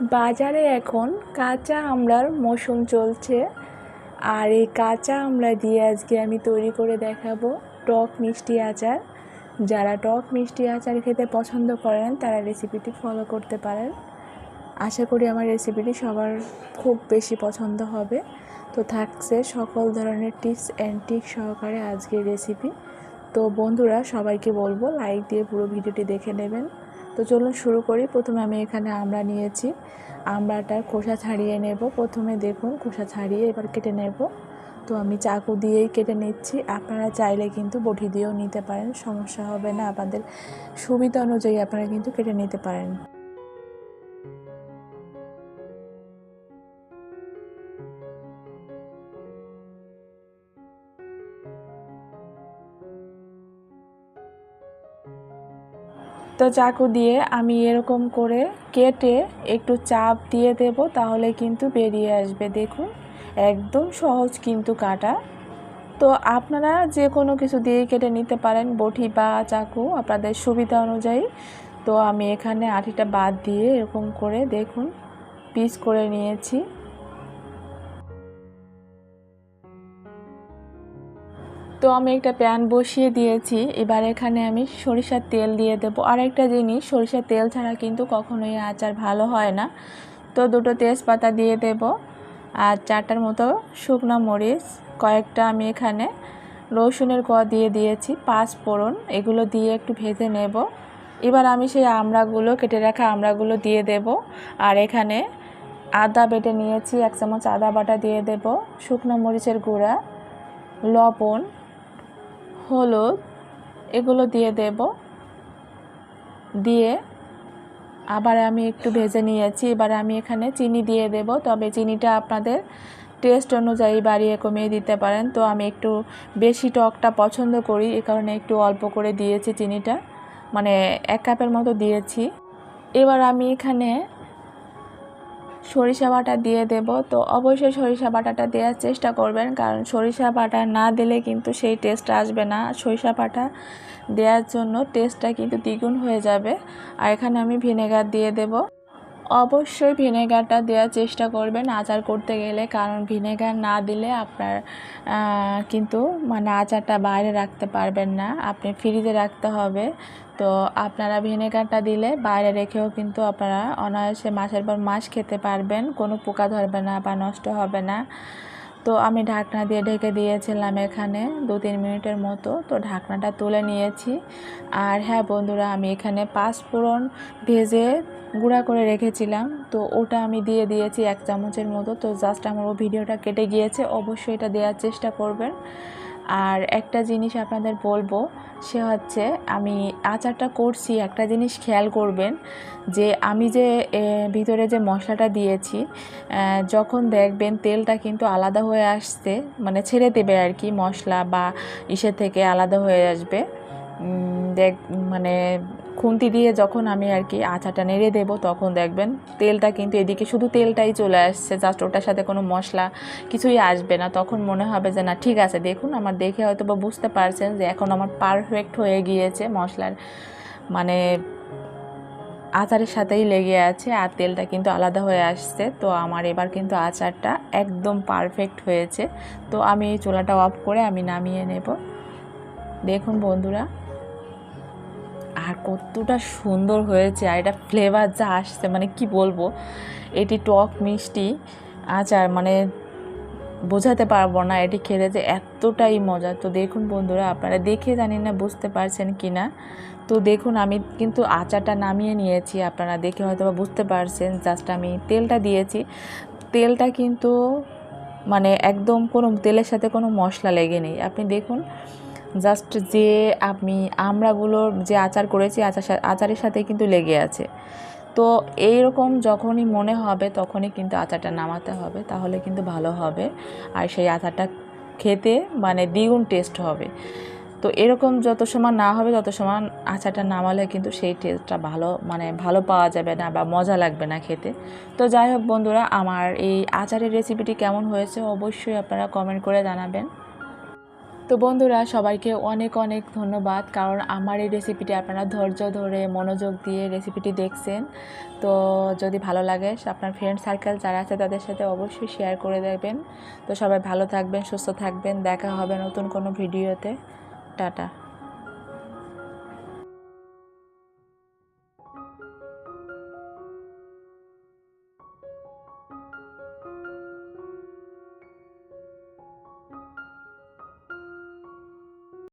বাজারে এখন কাঁচা আমড়ার মৌসুম চলছে। আর এই কাঁচা আমড়া দিয়ে আজকে আমি তৈরি করে দেখাবো টক মিষ্টি আচার। যারা টক মিষ্টি আচার খেতে পছন্দ করেন, তারা রেসিপিটি ফলো করতে পারেন। আশা করি আমার রেসিপিটি সবার খুব বেশি পছন্দ হবে। তো থাকছে সকল ধরনের টিপস অ্যান্ড টিক সহকারে আজকের রেসিপি। তো বন্ধুরা, সবাইকে বলব লাইক দিয়ে পুরো ভিডিওটি দেখে নেবেন। তো চলুন শুরু করি। প্রথমে আমি এখানে আমরা নিয়েছি। আমড়াটার খোসা ছাড়িয়ে নেব। প্রথমে দেখুন, খোসা ছাড়িয়ে এবার কেটে নেব। তো আমি চাকু দিয়েই কেটে নিচ্ছি। আপনারা চাইলে কিন্তু বটি দিয়েও নিতে পারেন, সমস্যা হবে না। আপনাদের সুবিধা অনুযায়ী আপনারা কিন্তু কেটে নিতে পারেন। তো চাকু দিয়ে আমি এরকম করে কেটে একটু চাপ দিয়ে দেব, তাহলে কিন্তু বেরিয়ে আসবে। দেখুন, একদম সহজ কিন্তু কাটা। তো আপনারা যে কোনো কিছু দিয়ে কেটে নিতে পারেন, বটি বা চাকু আপনাদের সুবিধা অনুযায়ী। তো আমি এখানে আঠিটা বাদ দিয়ে এরকম করে দেখুন, পিস করে নিয়েছি। তো আমি একটা প্যান বসিয়ে দিয়েছি। এবার এখানে আমি সরিষার তেল দিয়ে দেবো। আর একটা জিনিস, সরিষার তেল ছাড়া কিন্তু কখনোই আচার ভালো হয় না। তো দুটো তেজপাতা দিয়ে দেব। আর চারটার মতো শুকনো মরিচ, কয়েকটা আমি এখানে রসুনের ক দিয়ে দিয়েছি, পাঁচ ফোড়ন। এগুলো দিয়ে একটু ভেজে নেব। এবার আমি সেই আমড়াগুলো, কেটে রাখা আমড়াগুলো দিয়ে দেব। আর এখানে আদা বেটে নিয়েছি, এক চামচ আদা বাটা দিয়ে দেব, শুকনো মরিচের গুঁড়া, লবণ হলুদ এগুলো দিয়ে দেব। দিয়ে আবার আমি একটু ভেজে নিয়েছি। এবার আমি এখানে চিনি দিয়ে দেব। তবে চিনিটা আপনাদের টেস্ট অনুযায়ী বাড়িয়ে কমিয়ে দিতে পারেন। তো আমি একটু বেশি টকটা পছন্দ করি। এ কারণে একটু অল্প করে দিয়েছি চিনিটা। মানে এক কাপের মতো দিয়েছি। এবার আমি এখানে সরিষা বাটা দিয়ে দেব। তো অবশ্যই সরিষা বাটাটা দেওয়ার চেষ্টা করবেন, কারণ সরিষা বাটা না দিলে কিন্তু সেই টেস্ট আসবে না। সরিষা বাটা দেওয়ার জন্য টেস্টটা কিন্তু দ্বিগুণ হয়ে যাবে। আর এখানে আমি ভিনেগার দিয়ে দেব। অবশ্যই ভিনেগারটা দেওয়ার চেষ্টা করবেন আচার করতে গেলে, কারণ ভিনেগার না দিলে আপনার কিন্তু মানে আচারটা বাইরে রাখতে পারবেন না। আপনি ফ্রিজে রাখতে হবে। তো আপনারা ভিনেগারটা দিলে বাইরে রেখেও কিন্তু আপনারা অনায়াসে মাসের পর মাস খেতে পারবেন, কোনো পোকা ধরবে না বা নষ্ট হবে না। তো আমি ঢাকনা দিয়ে ঢেকে দিয়েছিলাম এখানে দু তিন মিনিটের মতো। তো ঢাকনাটা তুলে নিয়েছি। আর হ্যাঁ বন্ধুরা, আমি এখানে পাঁচ ফোড়ন ভেজে গুঁড়া করে রেখেছিলাম। তো ওটা আমি দিয়ে দিয়েছি এক চামচের মতো। তো জাস্ট আমার ও ভিডিওটা কেটে গিয়েছে। অবশ্যই এটা দেওয়ার চেষ্টা করবেন। আর একটা জিনিস আপনাদের বলব, সে হচ্ছে আমি আচারটা করছি। একটা জিনিস খেয়াল করবেন যে আমি যে ভিতরে যে মশলাটা দিয়েছি যখন দেখবেন তেলটা কিন্তু আলাদা হয়ে আসছে মানে ছেড়ে দেবে আর কি মশলা বা ইসের থেকে আলাদা হয়ে আসবে। দেখ মানে খুন্তি দিয়ে যখন আমি আর কি আচাটা নেড়ে দেব, তখন দেখবেন তেলটা কিন্তু এদিকে শুধু তেলটাই চলে আসছে জাস্ট ওটার সাথে কোনো মশলা কিছুই আসবে না। তখন মনে হবে যে, না, ঠিক আছে, দেখুন, আমার দেখে হয়তো বা বুঝতে পারছেন যে, এখন আমার পারফেক্ট হয়ে গিয়েছে মশলার মানে আচারের সাথেই লেগে আছে আর তেলটা কিন্তু আলাদা হয়ে আসছে। তো আমার এবার কিন্তু আচারটা একদম পারফেক্ট হয়েছে। তো আমি এই চুলাটা অফ করে আমি নামিয়ে নেব। দেখুন বন্ধুরা আর কতটা সুন্দর হয়েছে আর এটা ফ্লেভার যা আসছে মানে কি বলব? এটি টক মিষ্টি, আচার মানে বোঝাতে পারব না এটি খেতে যে এতটাই মজা। তো দেখুন বন্ধুরা, আপনারা দেখে জানি না, বুঝতে পারছেন কি না তো দেখুন, আমি কিন্তু আচারটা নামিয়ে নিয়েছি, আপনারা দেখে হয়তো বুঝতে পারছেন জাস্ট আমি তেলটা দিয়েছি। তেলটা কিন্তু মানে একদম কোনো তেলের সাথে কোনো মশলা লেগে নেই। আপনি দেখুন জাস্ট যে আমি আমড়াগুলোর যে আচার করেছি, আচার আচারের সাথে কিন্তু লেগে আছে। তো এইরকম যখনই মনে হবে, তখনই কিন্তু আচারটা নামাতে হবে, তাহলে কিন্তু ভালো হবে। আর সেই আচারটা খেতে মানে দ্বিগুণ টেস্ট হবে। তো এরকম যত সময় না হবে, তত সময় আচারটা নামালে কিন্তু সেই টেস্টটা ভালো মানে ভালো পাওয়া যাবে না বা মজা লাগবে না খেতে। তো যাই হোক বন্ধুরা, আমার এই আচারের রেসিপিটি কেমন হয়েছে অবশ্যই আপনারা কমেন্ট করে জানাবেন। তো বন্ধুরা, সবাইকে অনেক অনেক ধন্যবাদ। কারণ আমার এই রেসিপিটি আপনারা ধৈর্য ধরে, মনোযোগ দিয়ে রেসিপিটি দেখছেন। তো যদি ভালো লাগে, আপনার ফ্রেন্ড সার্কেল যারা আছে তাদের সাথে অবশ্যই শেয়ার করে দেবেন। তো সবাই ভালো থাকবেন, সুস্থ থাকবেন। দেখা হবে নতুন কোনো ভিডিওতে টাটা।